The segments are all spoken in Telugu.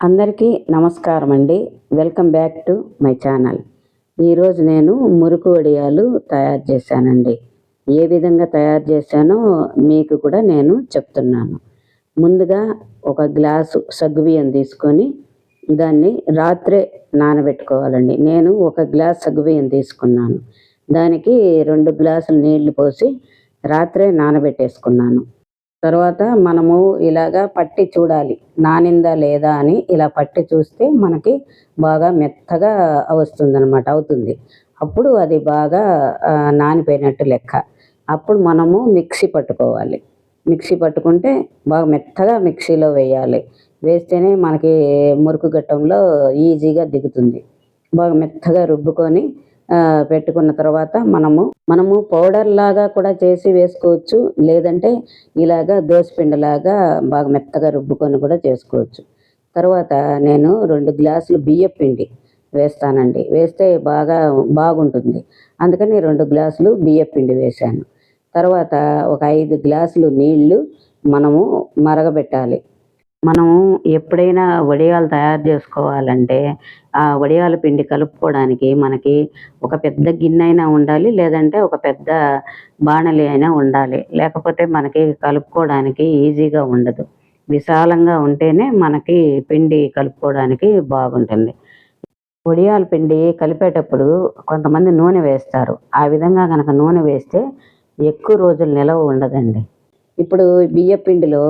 అందరికీ నమస్కారం అండి welcome back to my channel. ఈరోజు నేను మురుకు వడియాలు తయారు చేశానండి. ఏ విధంగా తయారు చేశానో మీకు కూడా నేను చెప్తున్నాను. ముందుగా ఒక గ్లాసు సగ్గుబియ్యం తీసుకొని దాన్ని రాత్రే నానబెట్టుకోవాలండి. నేను ఒక గ్లాస్ సగ్గుబియ్యం తీసుకున్నాను. దానికి రెండు గ్లాసులు నీళ్ళు పోసి రాత్రే నానబెట్టేసుకున్నాను. తర్వాత మనము ఇలాగా పట్టి చూడాలి. నానిందా లేదా అని ఇలా పట్టి చూస్తే మనకి బాగా మెత్తగా వస్తుందన్నమాట అవుతుంది. అప్పుడు అది బాగా నానిపోయినట్టు లెక్క. అప్పుడు మనము మిక్సీ పట్టుకోవాలి. మిక్సీ పట్టుకుంటే బాగా మెత్తగా మిక్సీలో వేయాలి. వేస్తేనే మనకి మురుకు గట్టంలో ఈజీగా దిగుతుంది. బాగా మెత్తగా రుబ్బుకొని పెట్టుకున్న తర్వాత మనము మనము పౌడర్ లాగా కూడా చేసి వేసుకోవచ్చు. లేదంటే ఇలాగా దోసపిండిలాగా బాగా మెత్తగా రుబ్బుకొని కూడా చేసుకోవచ్చు. తర్వాత నేను రెండు గ్లాసులు బియ్యం పిండి వేస్తానండి. వేస్తే బాగా బాగుంటుంది. అందుకని రెండు గ్లాసులు బియ్యం పిండి వేశాను. తర్వాత ఒక ఐదు గ్లాసులు నీళ్ళు మనము మరగబెట్టాలి. మనము ఎప్పుడైనా వడియాలు తయారు చేసుకోవాలంటే ఆ వడియాల పిండి కలుపుకోవడానికి మనకి ఒక పెద్ద గిన్నె అయినా ఉండాలి లేదంటే ఒక పెద్ద బాణలి అయినా ఉండాలి. లేకపోతే మనకి కలుపుకోవడానికి ఈజీగా ఉండదు. విశాలంగా ఉంటేనే మనకి పిండి కలుపుకోవడానికి బాగుంటుంది. వడియాల పిండి కలిపేటప్పుడు కొంతమంది నూనె వేస్తారు. ఆ విధంగా కనుక నూనె వేస్తే ఎక్కువ రోజులు నిలవ ఉండదండి. ఇప్పుడు బియ్య పిండిలో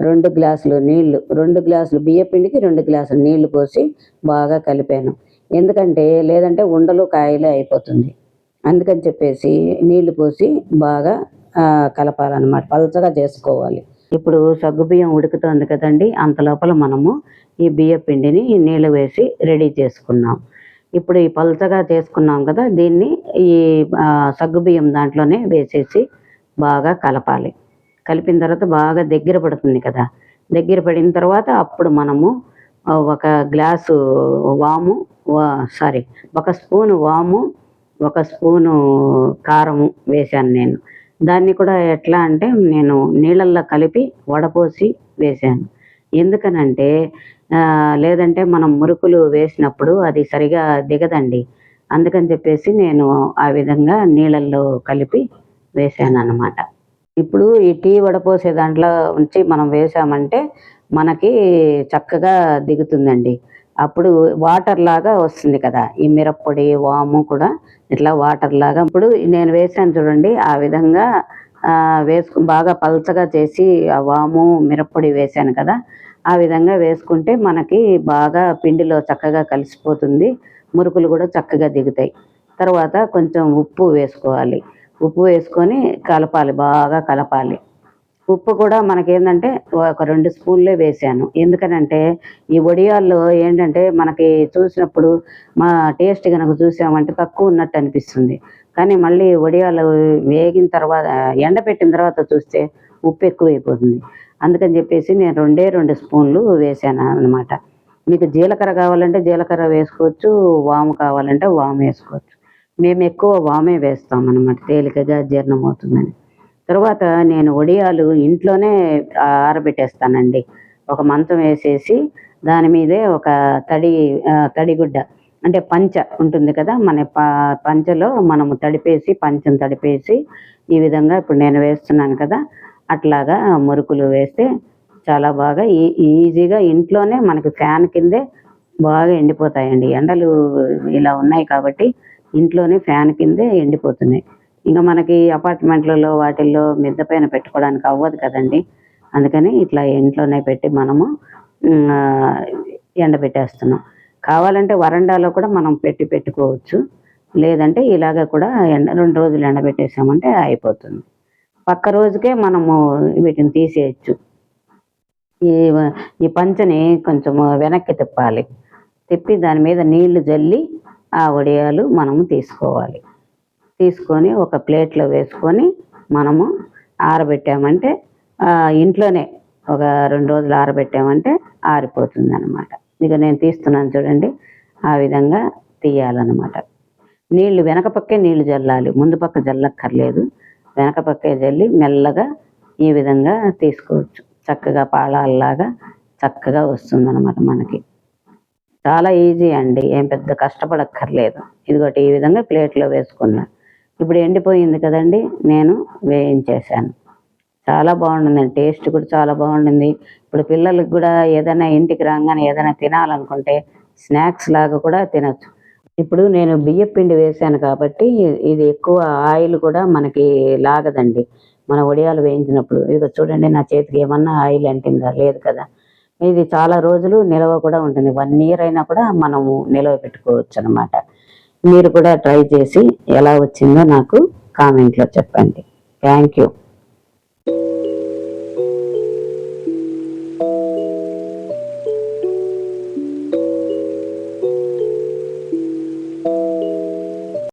రెండు గ్లాసులు నీళ్ళు రెండు గ్లాసులు బియ్యపిండికి రెండు గ్లాసులు నీళ్ళు పోసి బాగా కలిపాను. ఎందుకంటే లేదంటే ఉండలు కాయలు అయిపోతుంది. అందుకని చెప్పేసి నీళ్ళు పోసి బాగా కలపాలన్నమాట. పలచగా చేసుకోవాలి. ఇప్పుడు సగ్గుబియ్యం ఉడుకుతుంది కదండి అంత లోపల మనము ఈ బియ్య పిండిని నీళ్ళు వేసి రెడీ చేసుకున్నాం. ఇప్పుడు ఈ పలచగా చేసుకున్నాం కదా దీన్ని ఈ సగ్గుబియ్యం దాంట్లోనే వేసేసి బాగా కలపాలి. కలిపిన తర్వాత బాగా దగ్గర పడుతుంది కదా. దగ్గర పడిన తర్వాత అప్పుడు మనము ఒక గ్లాసు వాము సారీ ఒక స్పూను వాము ఒక స్పూను కారము వేశాను నేను. దాన్ని కూడా ఎట్లా అంటే నేను నీళ్ళల్లో కలిపి వడపోసి వేశాను. ఎందుకనంటే లేదంటే మనం మురుకులు వేసినప్పుడు అది సరిగా దిగదండి. అందుకని చెప్పేసి నేను ఆ విధంగా నీళ్ళల్లో కలిపి వేసాను అన్నమాట ఇప్పుడు ఈ టీ వడపోసే దాంట్లో ఉంచి మనం వేసామంటే మనకి చక్కగా దిగుతుందండి. అప్పుడు వాటర్ లాగా వస్తుంది కదా. ఈ మిరప్పొడి వాము కూడా ఇట్లా వాటర్ లాగా. ఇప్పుడు నేను వేసాను చూడండి ఆ విధంగా వేసుకుని వేసుకు బాగా పల్చగా చేసి ఆ వాము మిరప్పొడి వేసాను కదా. ఆ విధంగా వేసుకుంటే మనకి బాగా పిండిలో చక్కగా కలిసిపోతుంది. మురుకులు కూడా చక్కగా దిగుతాయి. తర్వాత కొంచెం ఉప్పు వేసుకోవాలి. ఉప్పు వేసుకొని కలపాలి బాగా కలపాలి. ఉప్పు కూడా మనకేంటంటే ఒక రెండు స్పూన్లే వేసాను. ఎందుకనంటే ఈ వడియాల్లో ఏంటంటే మనకి చూసినప్పుడు మా టేస్ట్ కనుక చూసామంటే తక్కువ ఉన్నట్టు అనిపిస్తుంది. కానీ మళ్ళీ వడియాలు వేగిన తర్వాత ఎండపెట్టిన తర్వాత చూస్తే ఉప్పు ఎక్కువైపోతుంది. అందుకని చెప్పేసి నేను రెండే రెండు స్పూన్లు వేసాను అన్నమాట. మీకు జీలకర్ర కావాలంటే జీలకర్ర వేసుకోవచ్చు వాము కావాలంటే వాము వేసుకోవచ్చు. మేము ఎక్కువ వామే వేస్తాం అనమాట తేలికగా జీర్ణం అవుతుందని తర్వాత నేను వడియాలు ఇంట్లోనే ఆరబెట్టేస్తానండి. ఒక మంచం వేసేసి దాని మీదే ఒక తడి తడిగుడ్డ అంటే పంచ ఉంటుంది కదా మన ప- పంచలో మనము తడిపేసి పంచను తడిపేసి ఈ విధంగా ఇప్పుడు నేను వేస్తున్నాను కదా అట్లాగా మురుకులు వేస్తే చాలా బాగా ఈ ఈజీగా ఇంట్లోనే మనకి ఫ్యాన్ కిందే బాగా ఎండిపోతాయండి. ఎండలు ఇలా ఉన్నాయి కాబట్టి ఇంట్లోనే ఫ్యాన్ కిందే ఎండిపోతున్నాయి. ఇంకా మనకి అపార్ట్మెంట్లలో వాటిల్లో మిద్దె పైన పెట్టుకోవడానికి అవ్వదు కదండి. అందుకని ఇట్లా ఇంట్లోనే పెట్టి మనము ఎండబెట్టేస్తున్నాం. కావాలంటే వరండాలో కూడా మనం పెట్టి పెట్టుకోవచ్చు. లేదంటే ఇలాగ కూడా ఎండ రెండు రోజులు ఎండబెట్టేసామంటే అయిపోతుంది. పక్క రోజుకే మనము వీటిని తీసేయచ్చు. ఈ ఈ పంచని కొంచెం వెనక్కి తిప్పాలి. తిప్పి దాని మీద నీళ్ళు జల్లి ఆ వడియాలు మనము తీసుకోవాలి. తీసుకొని ఒక ప్లేట్లో వేసుకొని మనము ఆరబెట్టామంటే ఇంట్లోనే ఒక రెండు రోజులు ఆరబెట్టామంటే ఆరిపోతుంది అనమాట ఇక నేను తీస్తున్నాను చూడండి ఆ విధంగా తీయాలన్నమాట. నీళ్ళు వెనక పక్కే నీళ్ళు జల్లాలి. ముందు పక్క జల్లక్కర్లేదు. వెనక పక్కే జల్లి మెల్లగా ఈ విధంగా తీసుకోవచ్చు. చక్కగా పాలాల్లాగా చక్కగా వస్తుందన్నమాట మనకి. చాలా ఈజీ అండి. ఏం పెద్ద కష్టపడక్కర్లేదు. ఇదిగోటి ఈ విధంగా ప్లేట్లో వేసుకున్నా. ఇప్పుడు ఎండిపోయింది కదండి నేను వేయించేసాను చాలా బాగుంటుందండి టేస్ట్ కూడా చాలా బాగుంటుంది ఇప్పుడు పిల్లలకి కూడా ఏదైనా ఇంటికి రాగానే ఏదైనా తినాలనుకుంటే స్నాక్స్ లాగా కూడా తినచ్చు. ఇప్పుడు నేను బియ్య పిండి వేసాను కాబట్టి ఇది ఎక్కువ ఆయిల్ కూడా మనకి లాగదండి. మన వడియాలు వేయించినప్పుడు. ఇక చూడండి నా చేతికి ఏమన్నా ఆయిల్ అంటిందా? లేదు కదా. ఇది చాలా రోజులు నిల్వ కూడా ఉంటుంది. వన్ ఇయర్ అయినా కూడా మనము నిల్వ పెట్టుకోవచ్చు అనమాట మీరు కూడా ట్రై చేసి ఎలా వచ్చిందో నాకు కామెంట్లో చెప్పండి. Thank you